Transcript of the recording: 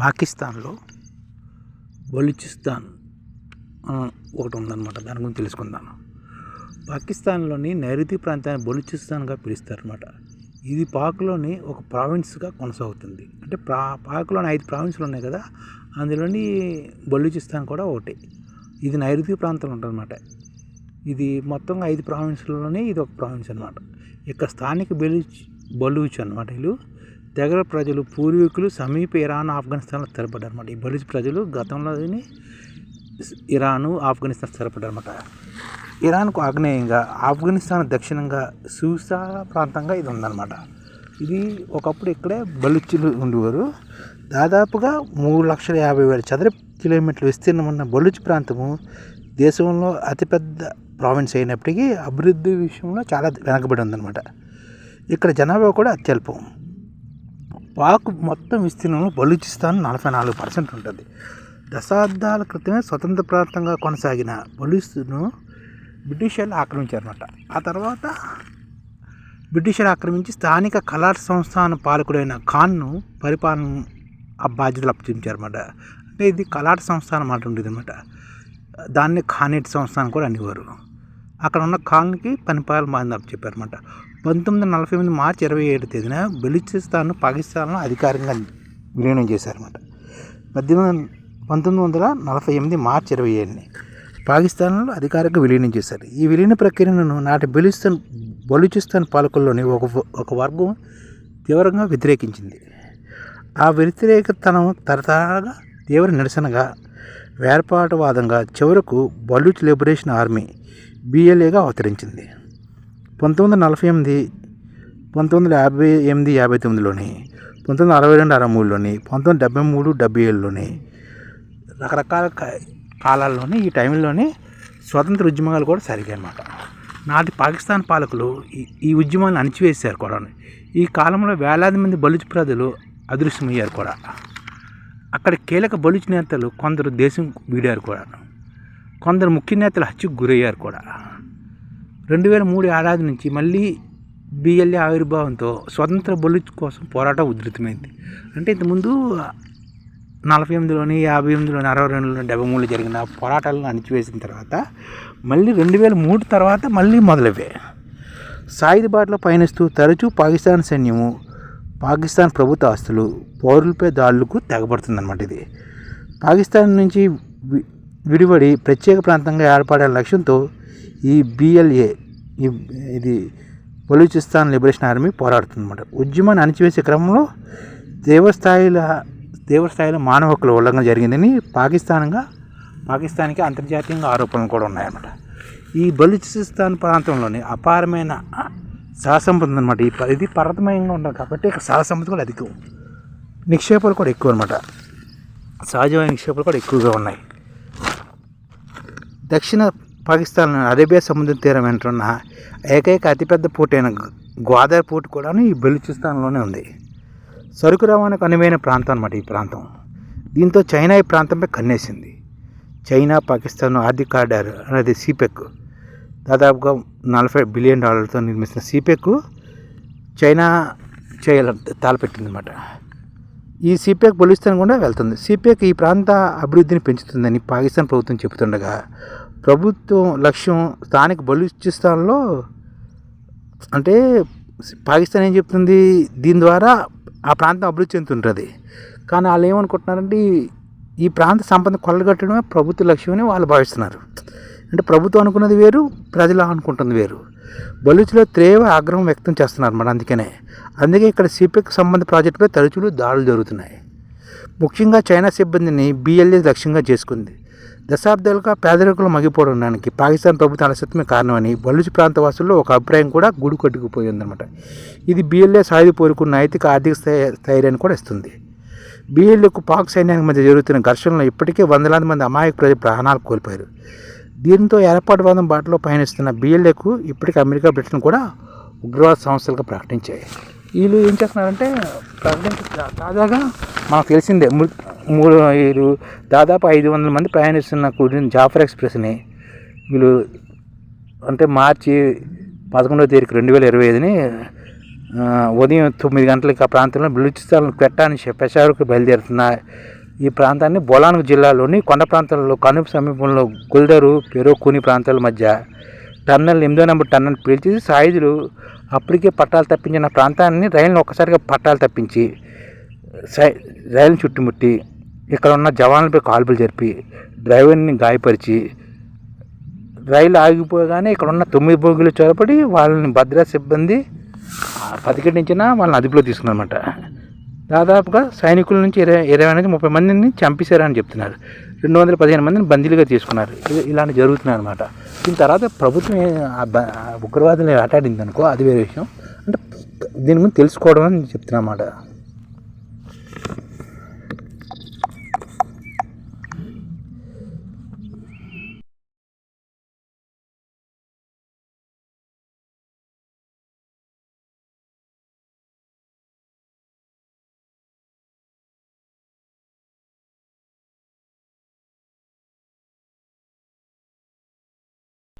పాకిస్తాన్లో బలూచిస్తాన్ ఒకటి ఉందన్నమాట. దాని గురించి తెలుసుకుందాం. పాకిస్తాన్లోని నైరుతి ప్రాంతాన్ని బలూచిస్తాన్గా పిలుస్తారన్నమాట. ఇది పాక్లోని ఒక ప్రావిన్స్గా కొనసాగుతుంది. అంటే ప్రా పాక్లోని ఐదు ప్రావిన్స్లు ఉన్నాయి కదా అందులోని బలూచిస్తాన్ కూడా ఒకటి. ఇది నైరుతి ప్రాంతంలో ఉంటుందన్నమాట. ఇది మొత్తం ఐదు ప్రావిన్స్లలోనే ఇది ఒక ప్రావిన్స్ అనమాట ఇక్కడ స్థానిక బెలూచ్ బలూచ్ అనమాట వీళ్ళు. తెగల ప్రజలు పూర్వీకులు సమీప ఇరాన్ ఆఫ్ఘనిస్తాన్లో స్థిరపడ్డారు అనమాట ఈ బలిజ్ ప్రజలు గతంలోని ఇరాను ఆఫ్ఘనిస్తాన్ స్థిరపడ్డారు అనమాట ఇరాన్కు ఆగ్నేయంగా ఆఫ్ఘనిస్తాన్ దక్షిణంగా సూసా ప్రాంతంగా ఇది ఉందన్నమాట. ఇది ఒకప్పుడు ఇక్కడే బలుచులు ఉండేవారు. దాదాపుగా మూడు లక్షల యాభై వేల చదరపు కిలోమీటర్ల విస్తీర్ణం ఉన్న బలుచ్ ప్రాంతము దేశంలో అతిపెద్ద ప్రావిన్స్ అయినప్పటికీ అభివృద్ధి విషయంలో చాలా వెనకబడి ఉందన్నమాట. ఇక్కడ జనాభా కూడా అత్యల్పం. పాక్ మొత్తం విస్తీర్ణంలో బలూచిస్తాన్ నలభై నాలుగు పర్సెంట్ ఉంటుంది. దశాబ్దాల క్రితమే స్వతంత్ర ప్రాంతంగా కొనసాగిన బలూచిస్తాను బ్రిటిషర్లు ఆక్రమించారనమాట ఆ తర్వాత బ్రిటిషర్ ఆక్రమించి స్థానిక కళా సంస్థాన పాలకుడైన ఖాన్ను పరిపాలన ఆ బాధ్యతలు అప్పచెప్పారన్నమాట అంటే ఇది కలాట్ సంస్థానం మాట ఉండేది అనమాట దాన్ని ఖానేట్ సంస్థానం కూడా అనేవారు. అక్కడ ఉన్న ఖాన్కి పనిపాలన బాధ్యత అప్పచెప్పారన్నమాట పంతొమ్మిది వందల నలభై ఎనిమిది మార్చి ఇరవై ఏడు తేదీన బెలూచిస్తాన్ను పాకిస్తాన్లో అధికారికంగా విలీనం చేశారన్నమాట. పద్దెనిమిది పంతొమ్మిది వందల నలభై ఎనిమిది మార్చి ఇరవై ఏడుని పాకిస్తాన్లో అధికారికంగా విలీనం చేశారు. ఈ విలీన ప్రక్రియను నాటి బెలూచిస్తాన్ బలూచిస్తాన్ పాలకుల్లోని ఒక ఒక వర్గం తీవ్రంగా వ్యతిరేకించింది. ఆ వ్యతిరేకతనం తరతరాగా తీవ్ర నిరసనగా వేర్పాటువాదంగా చివరకు బలూచ్ లిబరేషన్ ఆర్మీ బిఎల్ఏగా అవతరించింది. పంతొమ్మిది వందల నలభై ఎనిమిది పంతొమ్మిది వందల యాభై ఎనిమిది యాభై తొమ్మిదిలోని పంతొమ్మిది వందల అరవై రెండు అరవై మూడులోని పంతొమ్మిది వందల డెబ్బై మూడు డెబ్బై ఏడులోని రకరకాల కాలాల్లోని ఈ టైంలోని స్వతంత్ర ఉద్యమాలు కూడా సరిగాయి అన్నమాట నాటి పాకిస్తాన్ పాలకులు ఈ ఈ ఉద్యమాన్ని అణిచివేశారు కూడా. ఈ కాలంలో వేలాది మంది బలుచ్ ప్రజలు అదృశ్యమయ్యారు కూడా. అక్కడ కీలక బలుచ్ నేతలు కొందరు దేశం వీడారు కూడా. కొందరు ముఖ్య నేతలు హత్యకు గురయ్యారు కూడా. రెండు వేల మూడు ఏడాది నుంచి మళ్ళీ బిఎల్ఏ ఆవిర్భావంతో స్వతంత్ర బలుచ్ కోసం పోరాటం ఉధృతమైంది. అంటే ఇంతకుముందు నలభై ఎనిమిదిలోని యాభై ఎనిమిదిలోని అరవై రెండులోని డెబ్బై మూడులో జరిగిన పోరాటాలను అణిచివేసిన తర్వాత మళ్ళీ రెండు వేల మూడు తర్వాత మళ్ళీ మొదలయ్యాయి సాయుధ బాటలో పయనిస్తూ తరచూ పాకిస్తాన్ సైన్యము పాకిస్తాన్ ప్రభుత్వ ఆస్తులు పౌరులపై దాడులకు తెగబడుతుందన్నమాట ఇది. పాకిస్తాన్ నుంచి వి- విడివడి ప్రత్యేక ప్రాంతంగా ఏర్పడే లక్ష్యంతో ఈ బిఎల్ఏ ఈ ఇది బలూచిస్తాన్ లిబరేషన్ ఆర్మీ పోరాడుతుందన్నమాట. ఉద్యమాన్ని అణిచివేసే క్రమంలో దేవస్థాయిల తీవ్రస్థాయిలో మానవ హక్కుల ఉల్లంఘన జరిగిందని పాకిస్తాన్గా పాకిస్తాన్కి అంతర్జాతీయంగా ఆరోపణలు కూడా ఉన్నాయన్నమాట. ఈ బలూచిస్తాన్ ప్రాంతంలోని అపారమైన సహసంపద అనమాట ఈ ప- ఇది పర్వతమయంగా ఉండదు కాబట్టి ఇక్కడ సహసంపద కూడా అధికం. నిక్షేపాలు కూడా ఎక్కువ అనమాట సహజమైన నిక్షేపాలు కూడా ఎక్కువగా ఉన్నాయి. దక్షిణ పాకిస్తాన్ అరేబియా సముద్ర తీరం వెంటున్న ఏకైక అతిపెద్ద పోర్ట్ అయిన గోదావరి పోర్ట్ కూడా ఈ బెలూచిస్తాన్లోనే ఉంది. సరుకు రవాణాకు అనువైన ప్రాంతం అనమాట ఈ ప్రాంతం. దీంతో చైనా ఈ ప్రాంతంపై కన్నేసింది. చైనా పాకిస్తాన్ ఆర్థిక కార్డర్ అనేది సిపెక్. దాదాపుగా నలభై బిలియన్ డాలర్తో నిర్మిస్తున్న సిపెక్ చైనా చేయాల తాళపెట్టింది అనమాట ఈ సిపిఎక్ బలిస్తాను కూడా వెళ్తుంది. సిపిఎక్ ఈ ప్రాంత అభివృద్ధిని పెంచుతుందని పాకిస్తాన్ ప్రభుత్వం చెబుతుండగా ప్రభుత్వం లక్ష్యం స్థానిక బలుచిస్తాన్లో అంటే పాకిస్తాన్ ఏం చెప్తుంది? దీని ద్వారా ఆ ప్రాంతం అభివృద్ధి చెందుతుంటుంది. కానీ వాళ్ళు ఏమనుకుంటున్నారంటే ఈ- ఈ ప్రాంత సంపద కొల్లగట్టడమే ప్రభుత్వ లక్ష్యమని వాళ్ళు భావిస్తున్నారు. అంటే ప్రభుత్వం అనుకున్నది వేరు ప్రజలు అనుకుంటుంది వేరు. బలుచులో తీవ్ర ఆగ్రహం వ్యక్తం చేస్తున్నారు మరి అందుకనే. అందుకే ఇక్కడ సిపిక్ సంబంధ ప్రాజెక్టుపై తరచులు దాడులు జరుగుతున్నాయి. ముఖ్యంగా చైనా సిబ్బందిని బిఎల్ఏ లక్ష్యంగా చేసుకుంది. దశాబ్దాలుగా పేదరికంలో మగిపోవడానికి పాకిస్తాన్ ప్రభుత్వం అలసత్వమే కారణమని బలూచ్ ప్రాంత వాసుల్లో ఒక అభిప్రాయం కూడా గుడి కట్టుకుపోయిందనమాట ఇది బిఎల్ఏ సాయుధ పోరుకున్న నైతిక ఆర్థిక స్థైర్యాన్ని కూడా ఇస్తుంది. బిఎల్ఏకు పాక్ సైన్యానికి మధ్య జరుగుతున్న ఘర్షణలో ఇప్పటికే వందలాది మంది అమాయక ప్రజలు ప్రాణాలు కోల్పోయారు. దీంతో ఏర్పాటువాదం బాటలో పయనిస్తున్న బిఎల్ఏకు ఇప్పటికీ అమెరికా బ్రిటన్ కూడా ఉగ్రవాద సంస్థలుగా ప్రకటించాయి. వీళ్ళు ఏం చేస్తున్నారంటే ప్రకటించ తాజాగా మాకు తెలిసిందే మూడు వీరు దాదాపు ఐదు వందల మంది ప్రయాణిస్తున్న కూడిన జాఫర్ ఎక్స్ప్రెస్ని వీళ్ళు అంటే మార్చి పదకొండవ తేదీకి రెండు వేల ఇరవై ఐదుని ఉదయం తొమ్మిది గంటలకి ఆ ప్రాంతంలో బలూచిస్తాన్ పెట్టాని పెషావర్కు బయలుదేరుతున్న ఈ ప్రాంతాన్ని బొలాంగ్ జిల్లాలోని కొండ ప్రాంతంలో కనుపు సమీపంలో గుల్దరు పెరోకుని ప్రాంతాల మధ్య టన్నెల్ ఎనిమిదో నెంబర్ టన్నెల్ పీల్చి సాయుధులు అప్పటికే పట్టాలు తప్పించిన ప్రాంతాన్ని రైలును ఒక్కసారిగా పట్టాలు తప్పించి సై- రైలును చుట్టుముట్టి ఇక్కడ ఉన్న జవాన్లపై కాల్పులు జరిపి డ్రైవర్ని గాయపరిచి రైలు ఆగిపోగానే ఇక్కడ ఉన్న తొమ్మిది బోగిలు చొరబడి వాళ్ళని భద్రా సిబ్బంది ఆ, వాళ్ళని అదుపులో తీసుకున్నారన్నమాట దాదాపుగా సైనికుల నుంచి ఇరవై ఇరవై నుంచి ముప్పై మందిని చంపేశారని చెప్తున్నారు. రెండు వందల పదిహేను మందిని బందీలుగా తీసుకున్నారు. ఇది- ఇలాంటి జరుగుతున్నాయి అనమాట దీని తర్వాత ప్రభుత్వం ఏ- ఆ ఉగ్రవాదులు అటాడింది అనుకో అది వేరే విషయం. అంటే దీని గురించి తెలుసుకోవడం అని చెప్తున్నా అన్నమాట.